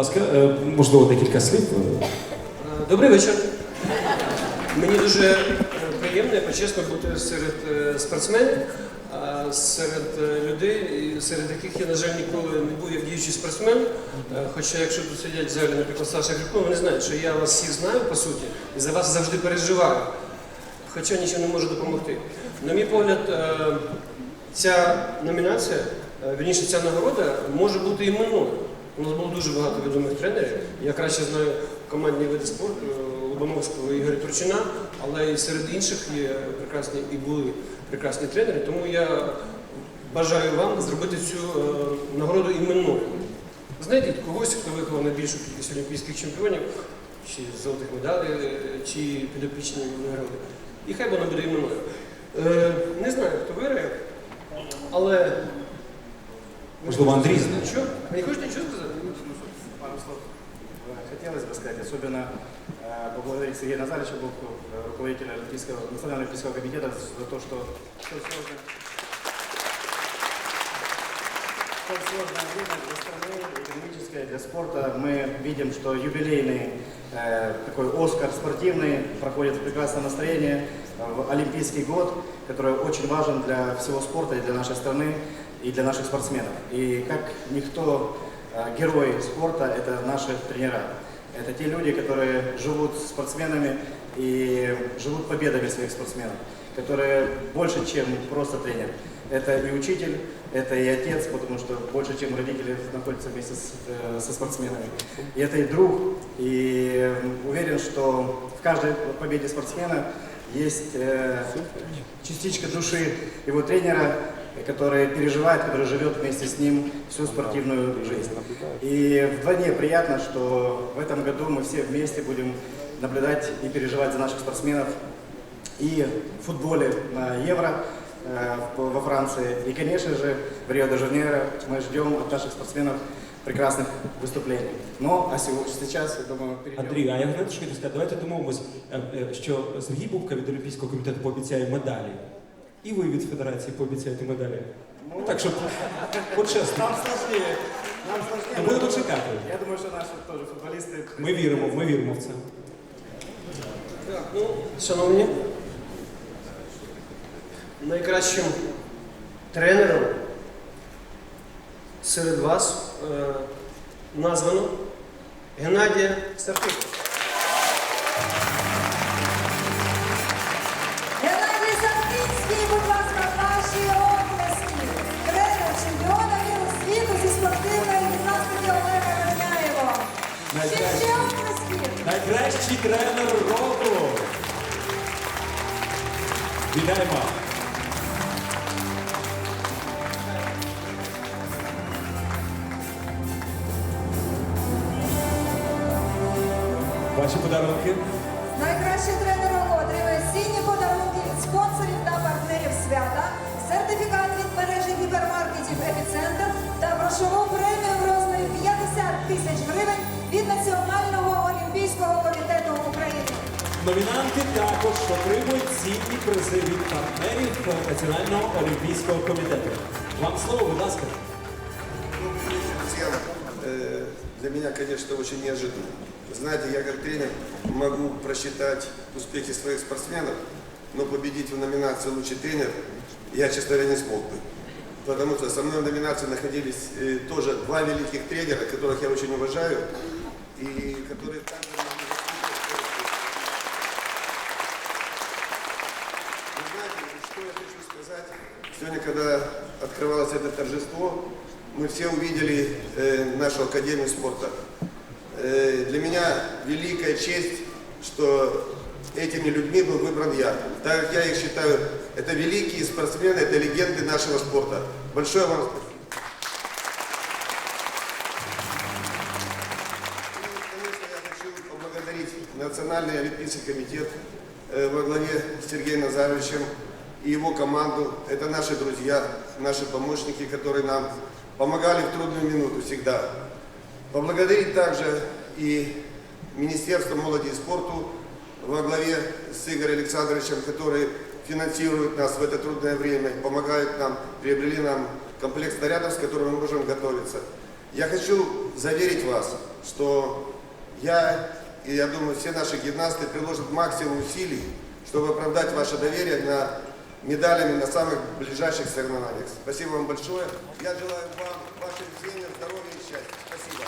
ласка, е, можливо, декілька слів. Добрий вечір. Мені дуже е, приємно і почесно бути серед е, спортсменів, серед людей, серед яких я, на жаль, ніколи не був як діючий спортсмен. Хоча, якщо тут сидять в залі, наприклад, Саша Грибко, вони знають, що я вас всіх знаю, по суті, і за вас завжди переживаю. Хоча нічого не можу допомогти. На мій погляд, ця номінація, вірніше, ця нагорода може бути іменною. У нас було дуже багато відомих тренерів. Я краще знаю командні види спорту е, Лобановського Ігоря Турчина, але і серед інших є прекрасні і були прекрасні тренери. Тому я бажаю вам зробити цю е, нагороду іменною. Знайдіть когось, хто виховав найбільшу кількість олімпійських чемпіонів, чи золотих медалей, е, чи підопічні нагороди. І хай вона буде іменною. Не знаю, хто виграє, але. Можливо, Андрій знає. Що? Ви не хочете нічого сказати? Пару слов э, хотелось бы сказать, особенно э, поблагодарить Сергея Назаровича Бубку, э, руководителя Олимпийского, Национального олимпийского комитета, за то, что в столь сложное, в столь сложное время для страны, экономическое, для спорта, мы видим, что юбилейный э, такой Оскар спортивный проходит в прекрасном настроении э, в Олимпийский год, который очень важен для всего спорта и для нашей страны, и для наших спортсменов. И как никто э, герои спорта – это наши тренера. Это те люди, которые живут спортсменами и живут победами своих спортсменов, которые больше, чем просто тренер. Это и учитель, это и отец, потому что больше, чем родители находятся вместе с, э, со спортсменами. И это и друг. И уверен, что в каждой победе спортсмена есть э, частичка души его тренера, который переживает, который живет вместе с ним всю спортивную жизнь. И вдвойне приятно, что в этом году мы все вместе будем наблюдать и переживать за наших спортсменов и в футболе на Евро э, в- во Франции. И, конечно же, в Рио-де-Жанейро мы ждем от наших спортсменов прекрасных выступлений. Но а сего- сейчас, я думаю, перейдем. Андрій, а я хотів що хотів сказати, давайте домовимось, е, е, що Сергій Бубка від Олімпійського комітету пообіцяє медалі. І ви від федерації пообіцяєте медалі. Ну так, щоб от чесно. Нам сложнее. Нам сложнее. Ну, будемо чекати. Я думаю, что наши тоже футболисты... Ми віримо, ми віримо в це. Так, ну, шановні, найкращим тренером серед вас е, названо Геннадія Сартика. Найкращий тренер року. Вітаємо. Ваші подарунки. Найкращий тренер року отримує сіні подарунки від спонсорів та партнерів свята, сертифікат від мережі гіпермаркетів Епіцентр та грошову премію в розмірі 50 тисяч гривень від Національного олімпійського комітету. Номінанти також отримують цінні призи від партнерів Національного олімпійського комітету. Вам слово, будь ласка. Всем, э, Для меня, конечно, очень неожиданно. Знаете, я как тренер могу просчитать успехи своих спортсменов, но победить в номинации «Лучший тренер» я, честно говоря, не смог бы. Потому что со мной в номинации находились э, тоже два великих тренера, которых я очень уважаю, и которые также что я хочу сказать? Сегодня, когда открывалось это торжество, мы все увидели э, нашу Академию спорта. Э, для меня великая честь, что этими людьми был выбран я. Так как я их считаю, это великие спортсмены, это легенды нашего спорта. Большое вам спасибо. Национальный олимпийский комитет э, во главе с Сергеем Назаровичем и его команду. Это наши друзья, наши помощники, которые нам помогали в трудную минуту всегда. Поблагодарить также и Министерство молоди и спорту во главе с Игорем Александровичем, который финансирует нас в это трудное время, помогает нам, приобрели нам комплект снарядов, с которыми мы можем готовиться. Я хочу заверить вас, что я и я думаю, все наши гимнасты приложат максимум усилий, чтобы оправдать ваше доверие на медалями на самых ближайших соревнованиях. Спасибо вам большое. Я желаю вам, вашим семьям здоровья и счастья. Спасибо.